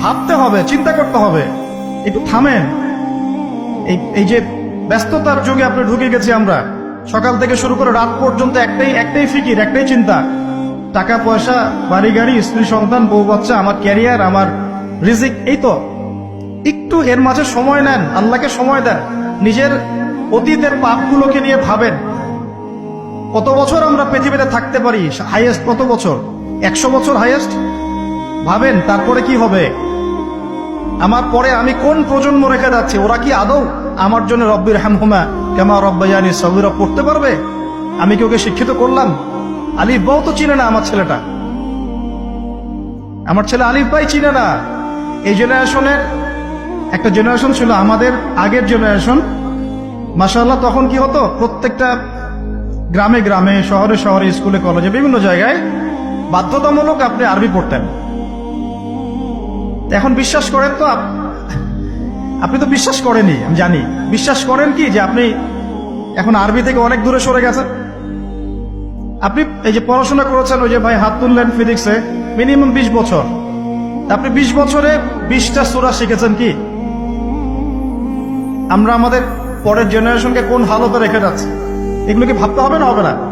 ভাবতে হবে, চিন্তা করতে হবে। একটু থামেন। এই এই যে ব্যস্ততার যুগে আপনি ঢুকে গেছি আমরা। সকাল থেকে শুরু করে রাত পর্যন্ত একটাই একটাই ফিকির, একটাই চিন্তা। টাকা, পয়সা, বাড়ি, গাড়ি, স্ত্রী, সন্তান, বউ, বাচ্চা, আমার ক্যারিয়ার, আমার রিজিক, এই তো। একটু এর মাঝে সময় নেন, আল্লাহকে সময় দেন। নিজের অতীতের পাপগুলোকে নিয়ে ভাবেন। কত বছর আমরা পৃথিবীতে থাকতে পারি? হাইয়েস্ট কত বছর? একশো বছর হাইয়েস্ট ভাবেন, তারপরে কি হবে? আমার পরে আমি কোন প্রজন্ম রেখে যাচ্ছি? ওরা কি আদৌ আমার জন্য রব্বির হ্যামহুমা কেমা রব্বাইয়ানি সবিরা পড়তে পারবে? আমি কি ওকে শিক্ষিত করলাম? আলিফ বাও তো চিনে না আমার ছেলেটা। আমার ছেলে আলিফ ভাই চিনে না। এই জেনারেশনের একটা জেনারেশন ছিল আমাদের আগের জেনারেশন। মাসাল্লাহ তখন কি হতো? প্রত্যেকটা গ্রামে গ্রামে, শহরে শহরে, স্কুলে কলেজে, বিভিন্ন জায়গায় বাধ্যতামূলক আপনি আরবি পড়তেন। এখন বিশ্বাস করেন তো আপ- আপনি তো বিশ্বাস করেনই, আমি জানি। বিশ্বাস করেন কি যে আপনি এখন আরবি থেকে অনেক দূরে সরে গেছেন? আপনি এই যে পড়াশোনা করেছেন, ওই যে ভাই হাত তুললেন ফিজিক্সে, মিনিমাম বিশ বছর। আপনি বিশ বছরে বিশটা সুরা শিখেছেন কি? আমরা আমাদের পরের জেনারেশনকে কোন হালতে রেখে যাচ্ছি? এগুলো কি ভাবতে হবে না হবে না?